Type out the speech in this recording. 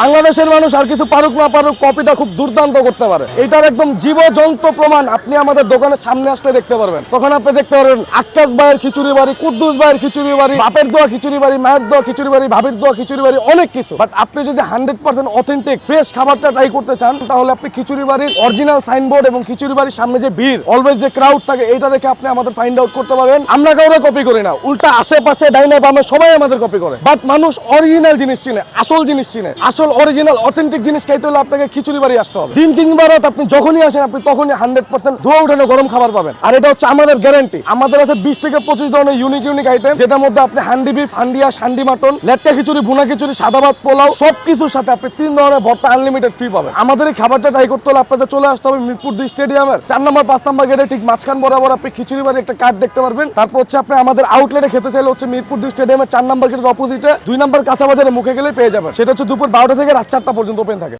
বাংলাদেশের মানুষ আর কিছু পারুক না পারুক কপিটা খুব দুর্দান্ত করতে পারে। এটার একদম জীবজন্ত প্রমাণ আপনি আমাদের দোকানের সামনে আসলে দেখতে পারবেন। তখন আপনি দেখতে পারবেন আক্কাস ভাইয়ের খিচুড়ি বাড়ি, কুদ্দুস ভাইয়ের খিচুড়ি বাড়ি, বাপের দোয়া খিচুড়ি বাড়ি, মায়ের দোয়া খিচুড়ি বাড়ি, ভাবির দোয়া খিচুড়ি বাড়ি, অনেক কিছু। বাট আপনি যদি হান্ড্রেড পার্সেন্ট অথেন্টিক ফ্রেশ খাবারটা ট্রাই করতে চান, তাহলে আপনি খিচুড়ি বাড়ির অরিজিনাল সাইনবোর্ড এবং খিচুড়ি বাড়ির সামনে যে ভিড় অলওয়েজ যে ক্রাউড থাকে এটা দেখে আপনি আমাদের ফাইন্ড আউট করতে পারবেন। আমরা কাউরে কপি করি না, উল্টা আশেপাশে, ডাইনে বামে সবাই আমাদের কপি করে। বাট মানুষ অরিজিনাল জিনিস চিনে, আসল জিনিস চিনে। আসল অরিজিনাল অথেন্টিক জিনিস খাইতে হলে আপনাকে খিচুড়ি বাড়ি আসতে হবে। দিন তিনবার আপনি যখনই আসেন, আপনি তখনই হান্ড্রেড পার্সেন্ট ধোয়া উঠানো গরম খাবার পাবেন। আর এটা হচ্ছে আমাদের গ্যারান্টি আমাদের আছে বিশ থেকে পঁচিশ ধরনের ইউনিক ইউনিক আইটেম যেটার মধ্যে আপনি হান্ডি বিফ হান্ডিয়া সান্ডি মাটন লেটকা খিচুড়ি, ভুনা খিচুড়ি, সাদা ভাত, পোলাও সব কিছুর সাথে আপনি তিন ধরনের ভর্তা আনলিমিটেড ফ্রি পাবেন। আমাদের এই খাবারটা ট্রাই করতে হলে আপনাদের চলে আসতে হবে মিরপুর দুই স্টেডিয়ামের চার নম্বর পাঁচ নম্বর গেটে ঠিক মাঝখান বরাবর আপনি খিচুড়ি বাড়ি একটা কার্ড দেখতে পারবেন। তারপর হচ্ছে আপনি আমাদের আউটলেটে খেতে চাইলে হচ্ছে মিরপুর দুই স্টেডিয়ামের চার নম্বর গেটের অপোজিটে দুই নম্বর কাঁচা বাজারে মুখে গেলে পেয়ে যাবেন। সেটা হচ্ছে দুপুর বারোটা থেকে রাত চারটা পর্যন্ত ওপেন থাকে।